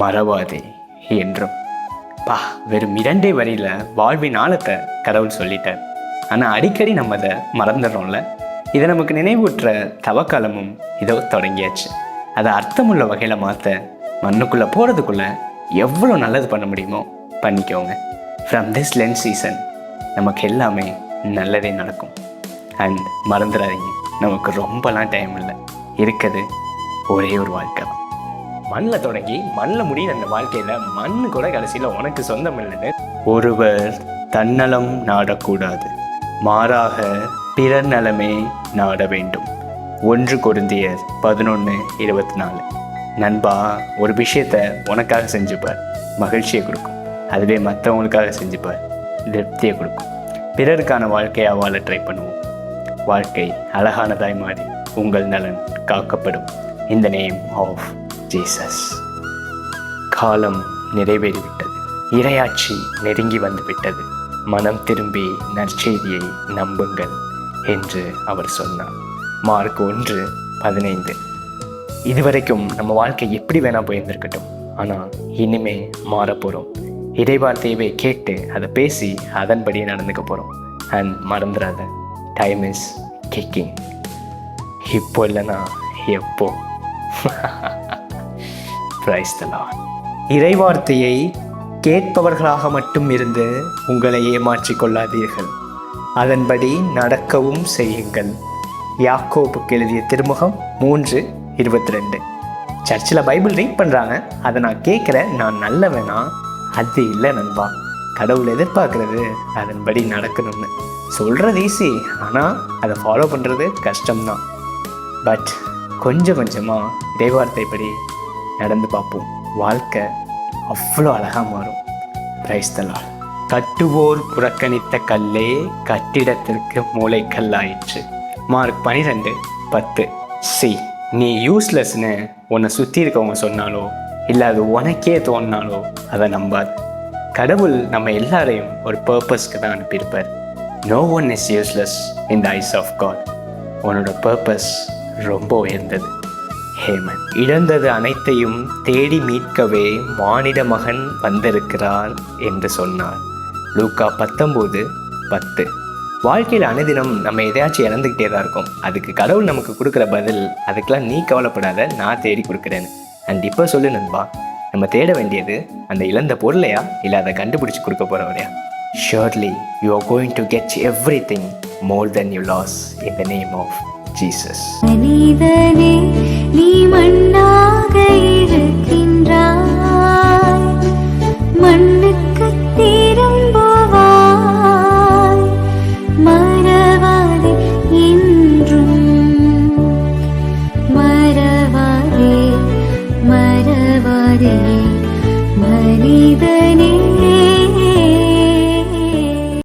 மறவாதே என்றும். பா வெறும் இரண்டே வரியில் வாழ்வின் ஆழத்தை கடவுள் சொல்லிட்டார். ஆனால் அடிக்கடி நம்ம அதை மறந்துடுறோம்ல. இதை நமக்கு நினைவூற்ற தவக்காலமும் இதோ தொடங்கியாச்சு. அதை அர்த்தமுள்ள வகையில் மாற்ற மண்ணுக்குள்ளே போகிறதுக்குள்ளே எவ்வளோ நல்லது பண்ண முடியுமோ பண்ணிக்கோங்க. ஃப்ரம் திஸ் லென்ஸ் சீசன் நமக்கு எல்லாமே நல்லதே நடக்கும். அண்ட் மறந்துடாதீங்க. நமக்கு ரொம்பலாம் டைம் இல்லை. இருக்குது ஒரே ஒரு வாழ்க்கை தான். மண்ணில் தொடங்கி மண்ணில் முடியும் அந்த வாழ்க்கையில் மண் கூட கடைசியில் உனக்கு சொந்தம் இல்லைன்னு ஒருவர் தன்னலம் நாடக்கூடாது. மாறாக பிறர் நலமே நாட வேண்டும். ஒன்று கொருந்தியர் பதினொன்று இருபத்தி நாலு நண்பா ஒரு விஷயத்த உனக்காக செஞ்சுப்பார். மகிழ்ச்சியை கொடுக்கும். அதுவே மற்றவங்களுக்காக செஞ்சுப்பார். திருப்தியை கொடுக்கும். பிறருக்கான வாழ்க்கையை வாழ ட்ரை பண்ணுவோம். வாழ்க்கை அழகானதாய் மாறி உங்கள் நலன் காக்கப்படும். இந்த நேம் ஆஃப் ஜீசஸ் காலம் நிறைவேறிவிட்டது. இரையாட்சி நெருங்கி வந்துவிட்டது. மனம் திரும்பி நற்செய்தியை நம்புங்கள் என்று அவர் சொன்னார். மார்க் ஒன்று பதினைந்து. இதுவரைக்கும் நம்ம வாழ்க்கை எப்படி வேணா போயிருந்திருக்கட்டும். ஆனால் இனிமே மாறப்போகிறோம் இறைவார்த்தையவே கேட்டு அதை பேசி அதன்படியே நடந்துக்க போகிறோம் அண்ட் மறந்துடாத டைம் இஸ் கிக்கிங் இப்போ இல்லைன்னா எப்போ? பிரைஸ் இறைவார்த்தையை கேட்பவர்களாக மட்டும் இருந்து உங்களை ஏமாற்றிக் கொள்ளாதீர்கள் அதன்படி நடக்கவும் செய்யுங்கள். யாக்கோபுக்கு எழுதிய திருமுகம் மூன்று இருபத்தி ரெண்டு சர்ச்சில் பைபிள் ரீட் பண்ணுறாங்க அதை நான் கேட்குறேன் நான் நல்லவனா? அது இல்லை நண்பா. கடவுள் எதிர்பார்க்கறது. அதன்படி நடக்கணும்னு. சொல்கிறது ஈஸி ஆனால் அதை ஃபாலோ பண்ணுறது கஷ்டம்தான். பட் கொஞ்சம் கொஞ்சமாக தேவார்த்தைப்படி நடந்து பார்ப்போம். வாழ்க்கை அவ்வளோ அழகாக மாறும். பிரைஸ் தலால் கட்டுவோர் புறக்கணித்த கல்லே கட்டிடத்திற்கு மூளைக்கல்லாயிற்று மார்க் பனிரெண்டு பத்து. சி நீ யூஸ்லெஸ்னு உன்னை சுற்றி இருக்கவங்க சொன்னாலோ இல்லை அது உனக்கே தோணினாலோ அதை நம்பாது. கடவுள் நம்ம எல்லாரையும் ஒரு பர்பஸ்க்கு தான் அனுப்பியிருப்பார். No one is useless in the eyes of God உன்னோட பர்பஸ் ரொம்ப உயர்ந்தது. ஹேமன். இழந்தது அனைத்தையும் தேடி மீட்கவே மானிட மகன் வந்திருக்கிறார் என்று சொன்னார். லூக்கா பத்தொம்போது பத்து. வாழ்க்கையில் அனுதினம் நம்ம எதையாச்சும் இழந்துக்கிட்டே தான் இருக்கோம். அதுக்கு கடவுள் நமக்கு கொடுக்குற பதில் அதுக்கெல்லாம் நீ கவலைப்படாத நான் தேடி கொடுக்குறேன்னு. அண்ட் இப்போ சொல்லு நண்பா நம்ம தேட வேண்டியது அந்த இழந்த பொருளையா இல்லை அதை கண்டுபிடிச்சி கொடுக்க போகிறவரையா surely you are going to get everything more than you loss in the name of Jesus நீ மண்ணாக இருக்கின்றாய். மண்ணுக்கு திரும்புவாய். மறவாதே என்றும். மறவாதே மறவாதே மனித